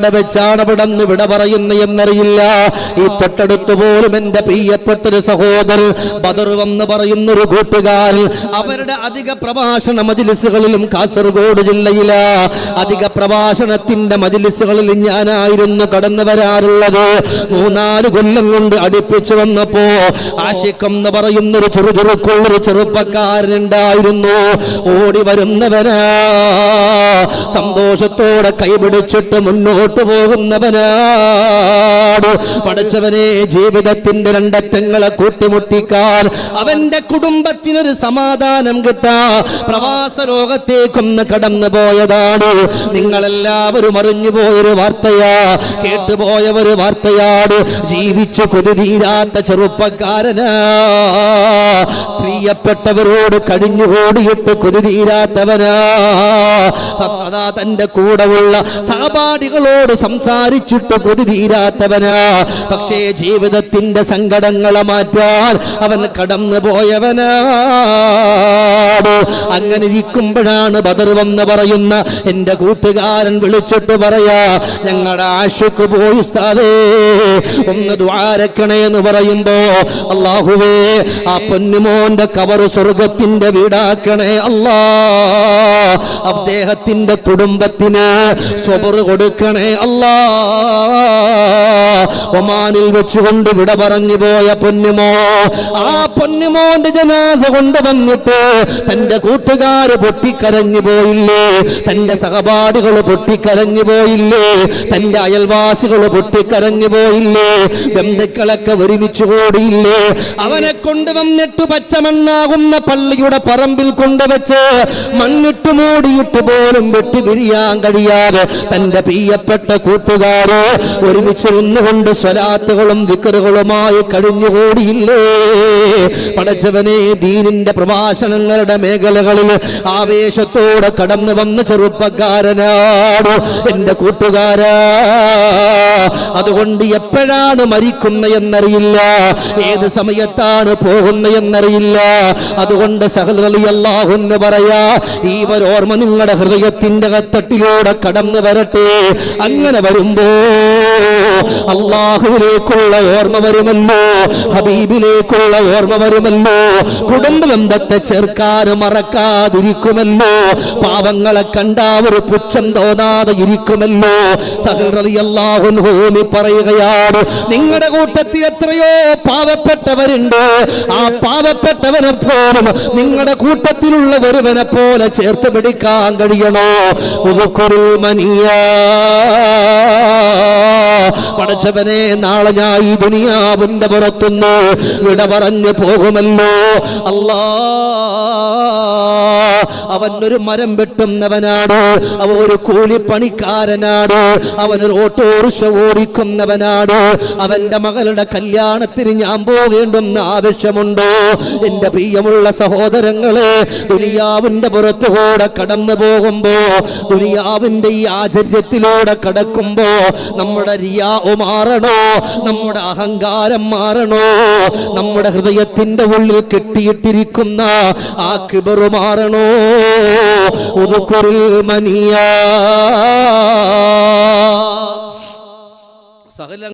ഇവിടെ വെച്ചാണ് ഇവിടെ നിന്ന് വിട പറയുന്ന എന്നറിയില്ല. ഈ തൊട്ടടുത്ത് പോലും എന്റെ പ്രിയപ്പെട്ടൊരു സഹോദരൻ ബദർ വന്ന് പറയുന്ന ഒരു കൂട്ടുകാരൻ അവരുടെ അധിക പ്രഭാഷണ മജിലിസുകളിലും കാസർഗോഡ് ജില്ലയില. അധിക പ്രഭാഷണത്തിന്റെ മജിലിസുകളിൽ ഞാനായിരുന്നു കടന്നു വരാറുള്ളത്. മൂന്നാൽ കൊല്ലം കൊണ്ട് അടുപ്പിച്ചു വന്നപ്പോ ആഷിഖം എന്ന് പറയുന്ന ഒരു ചെറു ചെറുപ്പക്കാരൻ ചെറുപ്പക്കാരനുണ്ടായിരുന്നു ഓടി വരുന്നവനാ. സന്തോഷത്തോടെ കൈപിടിച്ചിട്ട് മുന്നോട്ട് പോകുന്നവനാട് പഠിച്ചവനെ ജീവിതത്തിന്റെ രണ്ടറ്റങ്ങളെ കൂട്ടിമുട്ടിക്കാൻ അവന്റെ കുടുംബത്തിനൊരു സമാധാനം കിട്ടാ. പ്രവാസ ലോകത്തേക്കൊന്ന് കടന്നു പോയതാണ് നിങ്ങളെല്ലാവരും അറിഞ്ഞു പോയൊരു വാർത്തയാ. കേട്ടുപോയ ഒരു വാർത്തയാട്. ജീവിച്ചു കൊതിരീരാത്ത ചെറുപ്പക്കാരനാ. പ്രിയപ്പെട്ടവരോട് കഴിഞ്ഞു ഓടിയിട്ട് അതാ തന്റെ കൂടെയുള്ള സഹപാഠികളോട് സംസാരിച്ചിട്ട് കൊതി തീരാത്തവനാ. പക്ഷേ ജീവിതത്തിന്റെ സങ്കടങ്ങളെ മാറ്റാൻ അവൻ കടന്നു പോയവനാ. അങ്ങനെ ഇരിക്കുമ്പോഴാണ് ബദർവെന്ന് പറയുന്ന എന്റെ കൂട്ടുകാരൻ വിളിച്ചിട്ട് പറയാ ഞങ്ങളുടെ ആശുക്ക് പോയി ഉസ്താദേ ഒന്ന് ദ്വാരക്കണേ എന്ന് പറയുമ്പോ അള്ളാഹുവേ ആ പൊന്നുമോന്റെ കവറ് സ്വർഗത്തിന്റെ വീടാക്കണേ അല്ലാ. അദ്ദേഹത്തിന്റെ കുടുംബത്തിന് സ്വബറ് കൊടുക്കണേ അല്ലാ. ഒമാനിൽ വെച്ചുകൊണ്ട് വിട പറഞ്ഞു പോയ പൊന്നുമോ? ആ പൊന്നുമോന്റെ ജനാസ കൊണ്ടുവന്നിട്ട് തന്റെ കൂട്ടുകാര് പൊട്ടിക്കരഞ്ഞു പോയില്ലേ? തന്റെ സഹപാഠികൾ പൊട്ടിക്കരഞ്ഞു പോയില്ലേ? തന്റെ അയൽവാസികൾ പൊട്ടിക്കരഞ്ഞു പോയില്ലേ? ബന്ധുക്കളൊക്കെ ഒരുമിച്ച് കൂടിയില്ലേ? അവനെ കൊണ്ടുവന്നിട്ട് പച്ചമണ്ണാകുന്ന പള്ളിയുടെ പറമ്പിൽ കൊണ്ടുവച്ച് മണ്ണിട്ട് മൂടിയിട്ട് പോലും വെട്ടി പിരിയാൻ കഴിയാതെ തന്റെ പ്രിയപ്പെട്ട കൂട്ടുകാര് ഒരുമിച്ചിരുന്നുകൊണ്ട് സ്വലാത്തുകളും വിക്കറുകളുമായി കഴിഞ്ഞുകൂടിയില്ലേ പടച്ചവനെ ദീനിന്റെ പ്രഭാഷണങ്ങളുടെ മേഖലകളിൽ ആവേശത്തോടെ കടന്നു വന്ന ചെറുപ്പക്കാരനാണ് എന്റെ കൂട്ടുകാരാ. അതുകൊണ്ട് എപ്പോഴാണ് മരിക്കുന്ന എന്നറിയില്ല. ഏത് സമയത്താണ് പോകുന്ന എന്നറിയില്ല. അതുകൊണ്ട് സഹലി അള്ളാഹുന്ന് പറയാ ഈ ഓർമ്മ നിങ്ങളുടെ ഹൃദയത്തിന്റെ കത്തട്ടിലൂടെ കടന്നു വരട്ടെ. അങ്ങനെ വരുമ്പോ അള്ളാഹുവിലേക്കുള്ള ഓർമ്മ വരുമല്ലോ ഹബീബിലേക്കുള്ള ഓർമ്മ വരുമല്ലോ കുടുംബ ബന്ധത്തെ ചേർക്കാനും മറക്കാതിരിക്കുമല്ലോ പാവങ്ങളെ കണ്ടാ ഒരു പുച്ഛം തോന്നാതെ ഇരിക്കുമല്ലോ. സഹൃതി അള്ളാഹുൻഹൂനി പറയുകയാണ് നിങ്ങളുടെ കൂട്ടത്തിൽ എത്രയോ പാവപ്പെട്ടവരുണ്ട്. ആ പാവപ്പെട്ടവനെ പോലും നിങ്ങളുടെ കൂട്ടത്തിലുള്ള ഒരുവനെ പോലെ ചേർത്ത് പിടിക്കാൻ കഴിയണോ? മനിയാ. പടച്ചവനെ നാളെ ഞാൻ ഈ ദുനിയാവിന്റെ പുറത്തുനിന്ന് വിട പറഞ്ഞു പോകുമല്ലോ. അല്ലാ അവൻ ഒരു മരം വെട്ടുന്നവനാണ്. അവൻ ഒരു കൂലിപ്പണിക്കാരനാണ്. അവൻ ഒരു ഓട്ടോറിക്ഷ ഓടിക്കുന്നവനാണ്. അവന്റെ മകളുടെ കല്യാണത്തിന് ഞാൻ പോകേണ്ടുന്ന ആവശ്യമുണ്ടോ. എന്റെ പ്രിയമുള്ള സഹോദരങ്ങളെ ദുനിയാവിന്റെ പുറത്തുകൂടെ കടന്നു പോകുമ്പോ ദുനിയാവിന്റെ ഈ ആചര്യത്തിലൂടെ കടക്കുമ്പോ നമ്മുടെ റിയാവ് മാറണോ? നമ്മുടെ അഹങ്കാരം മാറണോ? നമ്മുടെ ഹൃദയത്തിന്റെ ഉള്ളിൽ കെട്ടിയിട്ടിരിക്കുന്ന ആ കിബറു മാറണോ? ഉതുക്കുറിൽ മനിയ. സകല